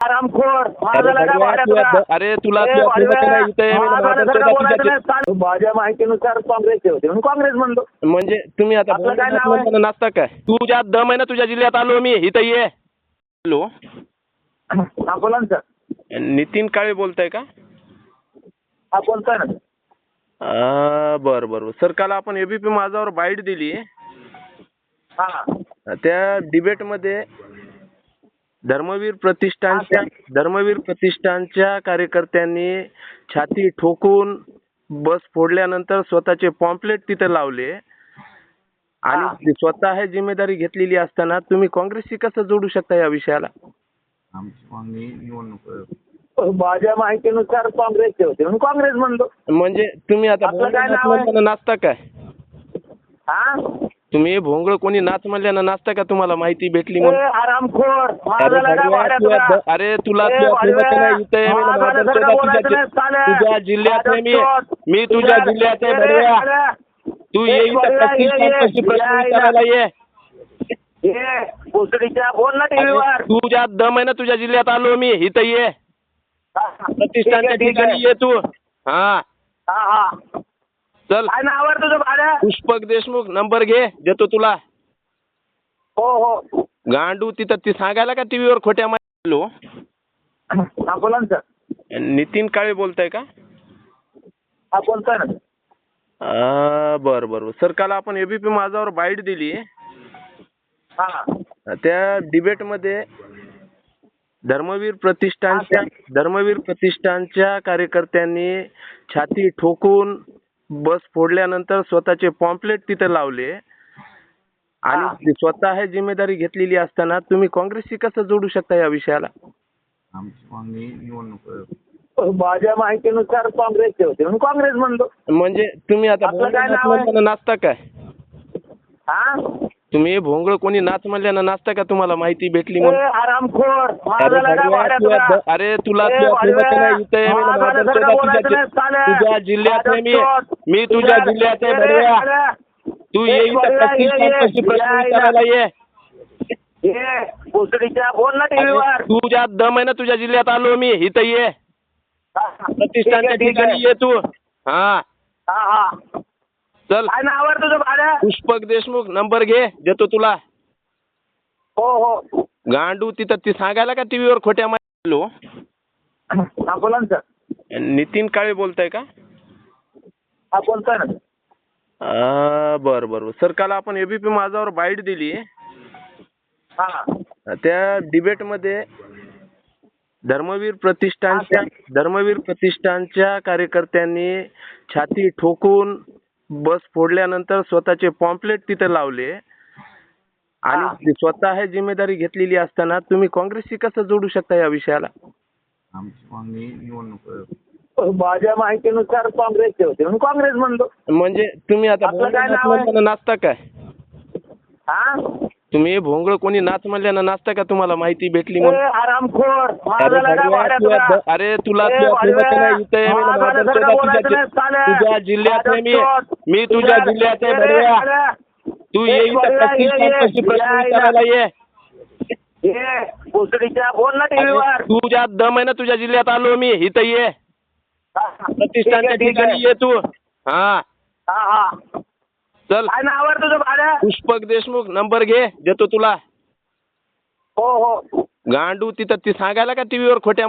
आरामखोर. अरे तुला. माझ्या माहितीनुसार काँग्रेसचे होते म्हणून काँग्रेस म्हणलो. म्हणजे तुम्ही आता नाचता काय? तुझ्या दम आहे ना तुझ्या जिल्ह्यात आलो मी इथं ये. हॅलो. बोला ना सर. नितीन काळे बोलताय का? हा बोलतोय ना. आ, बरं बरं सर काल आपण एबीपी माझावर बाईट दिली. हा. त्या डिबेटमध्ये धर्मवीर प्रतिष्ठानच्या धर्मवीर प्रतिष्ठानच्या कार्यकर्त्यांनी छाती ठोकून बस फोडल्यानंतर स्वतःचे पॉम्पलेट तिथे लावले. आणि स्वतः हे जिम्मेदारी घेतलेली असताना तुम्ही काँग्रेसशी कसं जोडू शकता या विषयाला? आमची मागणी निवडणूक माझ्या माहितीनुसार काँग्रेसचे होते. म्हणून काँग्रेस म्हणलो. म्हणजे तुम्ही आता नाचता काय? हा? तुम्ही भोंगळ कोणी नाच म्हणल्यानं नाचता का तुम्हाला? माहिती भेटली म्हणून. आरामखोर अरे तुला? द- अरे तुला ए, तुला भगव्या, तुला नाही इथं ये, मी माझं माझं लगा तुझ्या- बोलायचं नाही, चालेल. तुझ्या जिल्ह्यात मी. मी तुझ्या जिल्ह्यात आहे भडव्या तू ये इथं ये, ये. प्रश्न या, या. विचारायला ये? भोसडीच्या बोल ना अरे टीव्हीवर. तुझ्या दम आहे ना तुझ्या जिल्ह्यात आलो मी. इथं ये. प्रतिष्ठानच्या ठिकाणी ये तू. हा. हा हा. चल. काय नावावर तुझं भाड्या? पुष्पक देशमुख नंबर घे देतो तुला. हो हो. गांडू तिथं ती सांगायला का टीव्हीवर खोट्या हॅलो? हा बोला ना सर. नितीन काळे बोलताय का? हा बोलतोय ना. आ, बरं बरं सर काल आपण एबीपी माझावर बाईट दिली. हा. त्या डिबेटमध्ये धर्मवीर प्रतिष्ठानच्या धर्मवीर प्रतिष्ठानच्या कार्यकर्त्यांनी छाती ठोकून बस फोडल्यानंतर स्वतःचे पॉम्पलेट तिथे लावले. आणि स्वतः हे जिम्मेदारी घेतलेली असताना तुम्ही काँग्रेसशी कसं जोडू शकता या विषयाला? आमची मागणी निवडणूक माझ्या माहितीनुसार काँग्रेसचे होते. म्हणून काँग्रेस म्हणलो. म्हणजे तुम्ही आता नाचता काय? हा? तुम्ही भोंगळ कोणी नाच म्हणल्यानं नाचता का तुम्हाला? माहिती भेटली म्हणून. आरामखोर अरे तुला? द- अरे नाही इथं मी तुझ्या- जिल्ह्यात मी. मी तुझ्या जिल्ह्यात आहे भडव्या तू ये इथं भगव्या, ये, ये. प्रश्न या, या. विचारायला ये? भोसडीच्या बोल ना अरे टीव्हीवर. तुझ्या दम आहे ना तुझ्या जिल्ह्यात आलो मी इथं ये. प्रतिष्ठानच्या ठिकाणी ये तू. हा. चल. काय नावावर तुझं भाड्या? पुष्पक देशमुख नंबर घे देतो तुला. हो हो. गांडू तिथं ती सांगायला का टीव्हीवर खोट्या हॅलो? हा बोला ना सर. नितीन काळे बोलताय का? हा बोलतोय ना. आ, बरं बरं सर काल आपण एबीपी माझावर बाईट दिली. हा. त्या डिबेटमध्ये धर्मवीर प्रतिष्ठानच्या धर्मवीर प्रतिष्ठानच्या कार्यकर्त्यांनी छाती ठोकून बस फोडल्यानंतर स्वतःचे पॉम्पलेट तिथे लावले. आणि स्वतः हे जिम्मेदारी घेतलेली असताना तुम्ही काँग्रेसशी कसं जोडू शकता या विषयाला? आमची मागणी निवडणूक माझ्या माहितीनुसार काँग्रेसचे होते. म्हणून काँग्रेस म्हणलो. म्हणजे तुम्ही आता नाचता काय? हा? तुम्ही भोंगळ कोणी नाच म्हणल्यानं नाचता का तुम्हाला? माहिती भेटली म्हणून. आरामखोर अरे तुला अरे तुला तुला तुला नाही इथं ये, मी माझं माझं तुझ्या-. तुझ्या जिल्ह्यात मी मी तुझ्या जिल्ह्यात आहे भडव्या तू ये इथं ये, ये. प्रश्न या, या. विचारायला ये? भोसडीच्या बोल ना अरे टीव्हीवर. तुझ्या दम आहे ना तुझ्या जिल्ह्यात आलो मी इथं ये. प्रतिष्ठानच्या ठिकाणी ये तू. हा. चल. काय नावावर तुझं भाड्या? पुष्पक देशमुख नंबर घे देतो तुला. हो हो. गांडू तिथं ती सांगायला का टीव्हीवर खोट्या